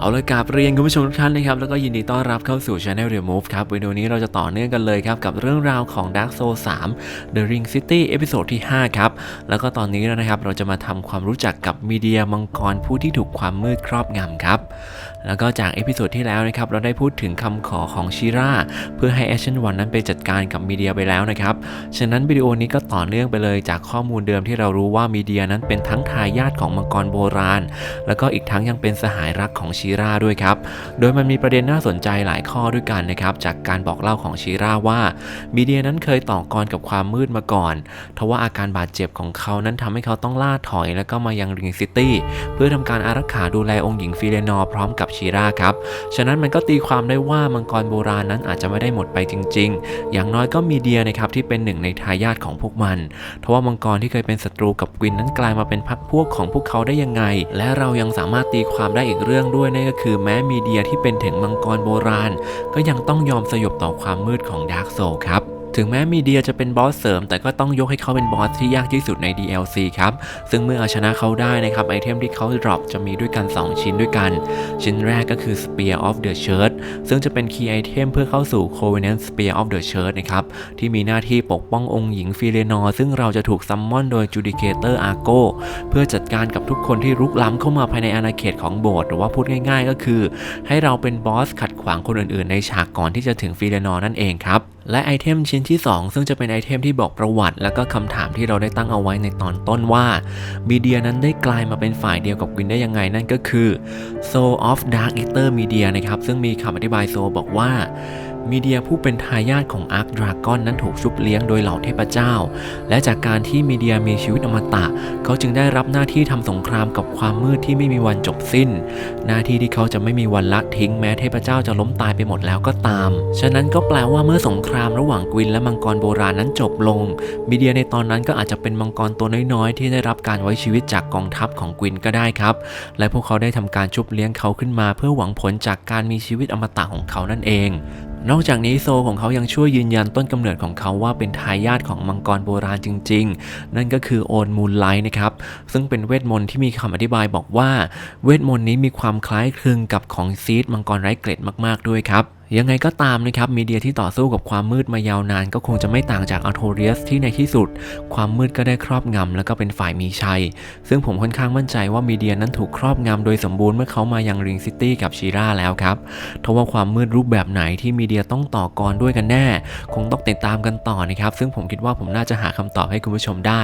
เอาเลยกราบเรียนคุณผู้ชมทุกท่านนะครับ แล้วก็ยินดีต้อนรับเข้าสู่ Channel Remove ครับวิดีโอนี้เราจะต่อเนื่องกันเลยครับ กับเรื่องราวของ Dark Souls 3 The Ring City เอพิโซดที่ 5 ครับ แล้วก็ตอนนี้นะครับเราจะมาทำความรู้จักกับมีเดียมังกรผู้ที่ถูกความมืดครอบงำครับ แล้วก็จากเอพิโซดที่แล้วนะครับเราได้พูดถึงคำขอของชิราเพื่อให้แอชเชนวันนั้นไปจัดการกับมีเดียไปแล้วนะครับฉะนั้นวิดีโอนี้ก็ต่อเนื่องไปเลยจากข้อมูลเดิมที่เรารู้ว่ามีเดียนั้นเป็นทั้งทายาทของมังกรโบราณ แล้วก็อีกทั้งยังเป็นสหายรักของชีราด้วยครับ โดยมันมีประเด็นน่าสนใจหลายข้อด้วยกันนะครับ จากการบอกเล่าของชีราว่ามีเดียนั้นเคยต่อกรกับความมืดมาก่อน ทว่าอาการบาดเจ็บของเขานั้นทำให้เขาต้องล่าถอยแล้วก็มายังริงซิตี้เพื่อทำการอารักขาดูแลองค์หญิงฟิเลนอพร้อมกับชีราครับ ฉะนั้นมันก็ตีความได้ว่ามังกรโบราณนั้นอาจจะไม่ได้หมดไปจริง ๆ อย่างน้อยก็มีเดียนะครับที่เป็นหนึ่งในทายาทของพวกมัน ทว่ามังกรที่เคยเป็นศัตรูกับกวินนั้นกลายมาเป็นพรรคพวกของพวกเขาได้ยังไง และเรายังสามารถตีความได้อีกเรื่องด้วยนั่นก็คือแม้มีเดียที่เป็นถึงมังกรโบราณ ก็ยังต้องยอมสยบต่อความมืดของดาร์กโซลครับ ถึงแม้มีเดียจะเป็นบอสเสริม แต่ก็ต้องยกให้เขาเป็นบอสที่ยากที่สุดใน DLC ครับ ซึ่งเมื่อเอาชนะเขาได้นะครับ ไอเทมที่เขาดรอปจะมีด้วยกัน 2 ชิ้นด้วยกัน ชิ้นแรกก็คือ Spear of the Church ซึ่งจะเป็นคีย์ไอเทมเพื่อเข้าสู่ Covenant Spear of the Church นะครับ ที่มีหน้าที่ปกป้ององค์หญิงฟิเลนอร์ซึ่งเราจะถูกซัมมอนโดย Judicator Argo เพื่อจัดการกับทุกคนที่รุกล้ำเข้ามาภายในอาณาเขตของโบสถ์หรือว่าพูดง่าย ๆ ก็คือ ให้เราเป็นบอสขัดขวางคนอื่นๆ ในฉากก่อนที่จะถึงฟิเลนอร์นั่นเองครับและไอเทมชิ้นที่ 2 ซึ่งจะเป็นไอเทมที่บอกประวัติ และก็คำถามที่เราได้ตั้งเอาไว้ในตอนต้นว่ามีเดียนั้นได้กลายมาเป็นฝ่ายเดียวกับวินได้ยังไงนั่นก็คือ Soul of Dark Eater Media นะครับซึ่งมีคำอธิบายโซบอกว่ามีเดียผู้เป็นทายาทของอาร์คดราก้อนนั้นถูกชุบเลี้ยงโดยเหล่าเทพเจ้า และจากการที่มีเดียมีชีวิตอมตะ เขาจึงได้รับหน้าที่ทำสงครามกับความมืดที่ไม่มีวันจบสิ้น หน้าที่ที่เขาจะไม่มีวันละทิ้งแม้เทพเจ้าจะล้มตายไปหมดแล้วก็ตาม ฉะนั้นก็แปลว่าเมื่อสงครามระหว่างกวินและมังกรโบราณนั้นจบลง มีเดียในตอนนั้นก็อาจจะเป็นมังกรตัวน้อยๆที่ได้รับการไว้ชีวิตจากกองทัพของกวินก็ได้ครับ และพวกเขาได้ทำการชุบเลี้ยงเขาขึ้นมา เพื่อหวังผลจากการมีชีวิตอมตะของเขานั่นเอง นอกจากนี้โซของเขายังช่วยยืนยันต้นกำเนิดของเขาว่าเป็นทายาทของมังกรโบราณจริง ๆ นั่นก็คือโอนมูลไลท์นะครับ ซึ่งเป็นเวทมนต์ที่มีคำอธิบายบอกว่า เวทมนต์นี้มีความคล้ายคลึงกับของซีดมังกรไร้เกล็ดมาก ๆ ด้วยครับ ยังไงก็ตามนะครับมีเดียที่ต่อสู้กับความมืดมายาวนาน ก็คงจะไม่ต่างจากอัลโทเรียสที่ในที่สุด ความมืดก็ได้ครอบงำแล้วก็เป็นฝ่ายมีชัย ซึ่งผมค่อนข้างมั่นใจว่ามีเดียนั้นถูกครอบงำโดยสมบูรณ์เมื่อเขามายังริงซิตี้กับชีราแล้วครับทว่าความมืดรูปแบบไหนที่มีเดียต้องต่อกรด้วยกันแน่ คงต้องติดตามกันต่อนะครับซึ่งผมคิดว่าผมน่าจะหาคำตอบให้คุณผู้ชมได้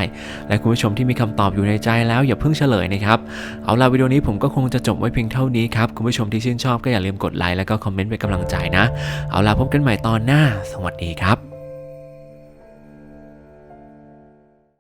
และคุณผู้ชมที่มีคำตอบอยู่ในใจแล้วอย่าเพิ่งเฉลยนะครับเอาล่ะวิดีโอนี้ผมก็คงจะจบไว้เพียงเท่านี้ครับคุณผู้ชมที่ชื่นชอบก็อย่าลืมกดไลค์แล้วก็คอมเมนต์เป็นกำลังใจนะ เอาล่ะพบกันใหม่ตอนหน้า สวัสดีครับ